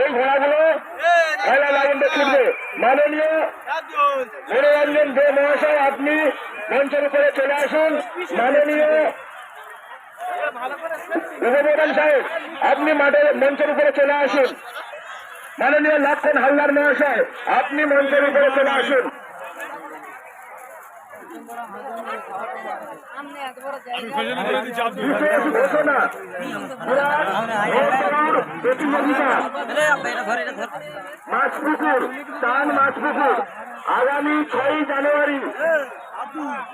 এই ঘোড়াগুলো খেলা রাউন্ডে ছুটবে মাননীয় মনোরঞ্জন দে মহাশয়, আপনি মঞ্চের উপরে চলে আসুন। মাননীয় সাহেব, আপনি মাঠের মঞ্চের উপরে চলে আসুন। মাননীয় লক্ষণ হালদার মহাশয়, আপনি মঞ্চের উপরে চলে আসুন। মাছপুকুর চান মাছপুকুর আগামী ছয়ই জানুয়ারি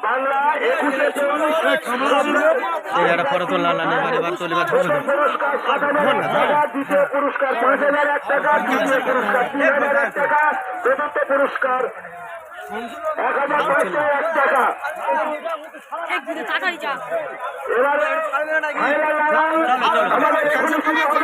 বাংলা একুশে পুরস্কার দ্বিতীয় পাঁচ হাজার এক টাকা তৃতীয় পুরস্কার তিন হাজার এক টাকা চতুর্থ পুরস্কার এবারে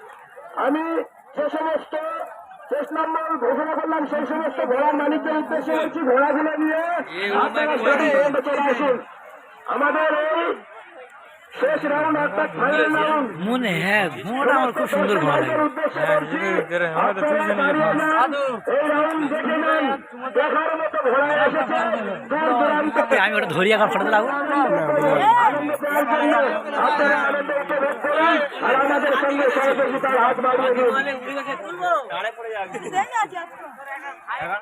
আমি যে সমস্ত শেষ নম্বর ঘোষণা করলাম সেই সমস্ত ঘোড়ার মালিকদের উদ্দেশ্যে বলছি ঘোড়াগুলো নিয়ে আপনারা চলে আসুন। আমাদের এই মনে হ্যাঁ ঘোড়া আমার খুব সুন্দর ঘোড়া। আমি ওটা ধরি এখন ফটো লাগবো সঙ্গে